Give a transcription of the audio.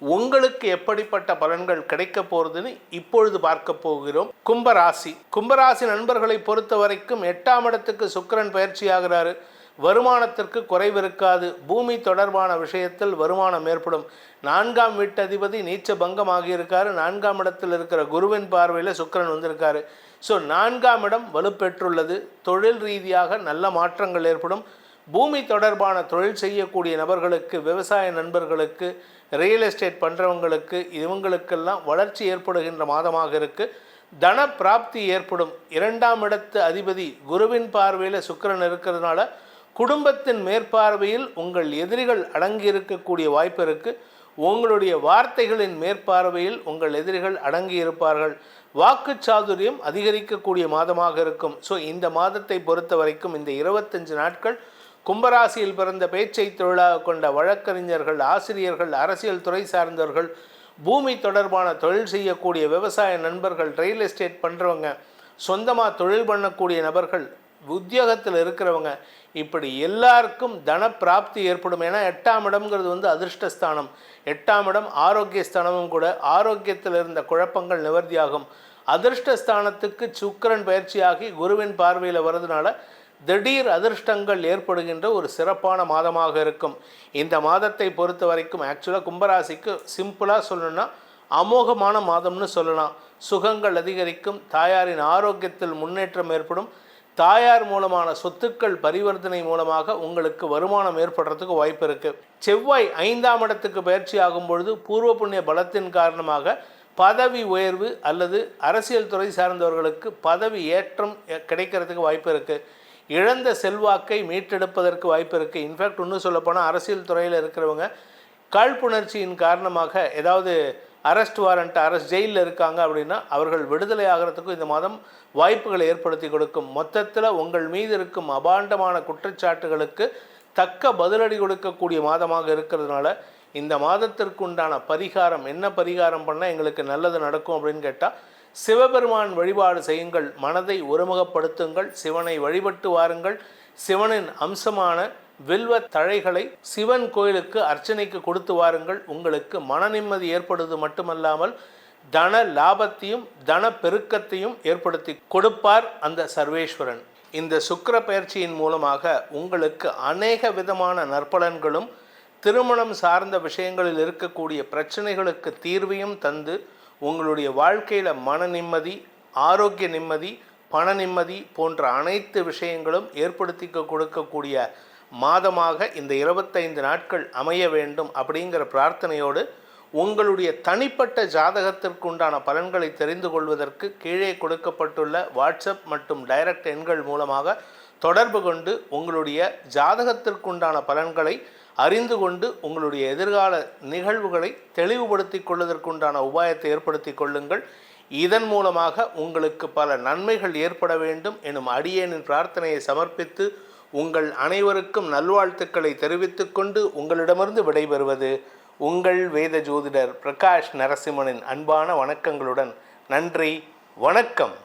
உங்களுக்கு எப்படிப்பட்ட பலன்கள் கிடைக்க போகிறதுன்னு இப்பொழுது பார்க்க போகிறோம். கும்பராசி. கும்பராசி நண்பர்களை பொறுத்த வரைக்கும் எட்டாம் இடத்துக்கு சுக்கிரன் பயிற்சி ஆகிறாரு வருமானத்திற்கு குறைவு இருக்காது. பூமி தொடர்பான விஷயத்தில் வருமானம் ஏற்படும். நான்காம் வீட்டதிபதி நீச்ச பங்கம் ஆகியிருக்காரு நான்காம் இடத்தில் இருக்கிற குருவின் பார்வையில் சுக்கிரன் வந்திருக்காரு. ஸோ நான்காம் இடம் வலுப்பெற்றுள்ளது. தொழில் ரீதியாக நல்ல மாற்றங்கள் ஏற்படும். பூமி தொடர்பான தொழில் செய்யக்கூடிய நபர்களுக்கு விவசாய நண்பர்களுக்கு ரியல் எஸ்டேட் பண்ணுறவங்களுக்கு இவங்களுக்கெல்லாம் வளர்ச்சி ஏற்படுகின்ற மாதமாக இருக்குது தன பிராப்தி ஏற்படும். இரண்டாம் இடத்து அதிபதி குருவின் பார்வையில் சுக்கிரன் இருக்கிறதுனால குடும்பத்தின் மேற்பார்வையில் உங்கள் எதிரிகள் அடங்கி இருக்கக்கூடிய வாய்ப்பு இருக்குது உங்களுடைய வார்த்தைகளின் மேற்பார்வையில் உங்கள் எதிரிகள் அடங்கி இருப்பார்கள் வாக்கு சாதுரியம் அதிகரிக்கக்கூடிய மாதமாக இருக்கும். ஸோ இந்த மாதத்தை பொறுத்த வரைக்கும் இந்த இருபத்தஞ்சு நாட்கள் கும்பராசியில் பிறந்த பேச்சை தொழிலாக கொண்ட வழக்கறிஞர்கள் ஆசிரியர்கள் அரசியல் துறை சார்ந்தவர்கள் பூமி தொடர்பான தொழில் செய்யக்கூடிய விவசாய நண்பர்கள் ரியல் எஸ்டேட் பண்ணுறவங்க சொந்தமாக தொழில் பண்ணக்கூடிய நபர்கள் உத்தியோகத்தில் இருக்கிறவங்க இப்படி எல்லாருக்கும் தன பிராப்தி ஏற்படும். ஏன்னா எட்டாம் இடம்ங்கிறது வந்து அதிர்ஷ்டஸ்தானம். எட்டாம் இடம் ஆரோக்கிய ஸ்தானமும் கூட ஆரோக்கியத்தில் இருந்த குழப்பங்கள் நிவர்த்தியாகும். அதிர்ஷ்டஸ்தானத்துக்கு சுக்கிரன் பயிற்சியாகி குருவின் பார்வையில் வர்றதுனால திடீர் அதிர்ஷ்டங்கள் ஏற்படுகின்ற ஒரு சிறப்பான மாதமாக இருக்கும். இந்த மாதத்தை பொறுத்த வரைக்கும் ஆக்சுவலாக கும்பராசிக்கு சிம்பிளாக சொல்லணும்னா அமோகமான மாதம்னு சொல்லலாம். சுகங்கள் அதிகரிக்கும் தாயாரின் ஆரோக்கியத்தில் முன்னேற்றம் ஏற்படும். தாயார் மூலமான சொத்துக்கள் பரிவர்த்தனை மூலமாக உங்களுக்கு வருமானம் ஏற்படுறதுக்கு வாய்ப்பு இருக்குது செவ்வாய் ஐந்தாம் இடத்துக்கு பயிற்சி ஆகும் பொழுது பூர்வ புண்ணிய பலத்தின் காரணமாக பதவி உயர்வு அல்லது அரசியல் துறை சார்ந்தவர்களுக்கு பதவி ஏற்றம் கிடைக்கிறதுக்கு வாய்ப்பு இருக்குது இழந்த செல்வாக்கை மீட்டெடுப்பதற்கு வாய்ப்பு இருக்குது இன்ஃபேக்ட் இன்னும் சொல்லப்போனால் அரசியல் துறையில் இருக்கிறவங்க காழ்ப்புணர்ச்சியின் காரணமாக ஏதாவது அரெஸ்ட் வாரண்ட் அரெஸ்ட் ஜெயிலில் இருக்காங்க அப்படின்னா அவர்கள் விடுதலை ஆகிறதுக்கும் இந்த மாதம் வாய்ப்புகளை ஏற்படுத்தி கொடுக்கும். மொத்தத்தில் உங்கள் மீது இருக்கும் அபாண்டமான குற்றச்சாட்டுகளுக்கு தக்க பதிலடி கொடுக்கக்கூடிய மாதமாக இருக்கிறதுனால இந்த மாதத்திற்கு உண்டான பரிகாரம் என்ன பரிகாரம் பண்ணால் எங்களுக்கு நல்லது நடக்கும் அப்படின்னு கேட்டால் சிவபெருமான் வழிபாடு செய்யுங்கள். மனதை ஒருமுகப்படுத்துங்கள். சிவனை வழிபட்டு வாருங்கள். சிவனின் அம்சமான வில்வ தழைகளை சிவன் கோயிலுக்கு அர்ச்சனைக்கு கொடுத்து வாருங்கள். உங்களுக்கு மன நிம்மதி ஏற்படுவது மட்டுமல்லாமல் தன லாபத்தையும் தன பெருக்கத்தையும் ஏற்படுத்தி கொடுப்பார் அந்த சர்வேஸ்வரன். இந்த சுக்கர பயிற்சியின் மூலமாக உங்களுக்கு அநேக விதமான நற்பலன்களும் திருமணம் சார்ந்த விஷயங்களில் இருக்கக்கூடிய பிரச்சனைகளுக்கு தீர்வையும் தந்து உங்களுடைய வாழ்க்கையில் மன நிம்மதி ஆரோக்கிய நிம்மதி பண நிம்மதி போன்ற அனைத்து விஷயங்களும் ஏற்படுத்தி கொடுக்கக்கூடிய மாதமாக இந்த இருபத்தைந்து நாட்கள் அமைய வேண்டும் அப்படிங்கிற பிரார்த்தனையோடு உங்களுடைய தனிப்பட்ட ஜாதகத்திற்குண்டான பலன்களை தெரிந்து கொள்வதற்கு கீழே கொடுக்கப்பட்டுள்ள வாட்ஸ்அப் மற்றும் டைரக்ட் எண்கள் மூலமாக தொடர்பு கொண்டு உங்களுடைய ஜாதகத்திற்குண்டான பலன்களை அறிந்து கொண்டு உங்களுடைய எதிர்கால நிகழ்வுகளை தெளிவுபடுத்தி கொள்வதற்குண்டான உபாயத்தை ஏற்படுத்தி கொள்ளுங்கள். இதன் மூலமாக உங்களுக்கு பல நன்மைகள் ஏற்பட வேண்டும் எனும் அடியேனின் பிரார்த்தனையை சமர்ப்பித்து உங்கள் அனைவருக்கும் நல்வாழ்த்துக்களை தெரிவித்துக்கொண்டு உங்களிடமிருந்து விடைபெறுவது உங்கள் வேத ஜோதிடர் பிரகாஷ் நரசிம்மனின் அன்பான வணக்கங்களுடன் நன்றி வணக்கம்.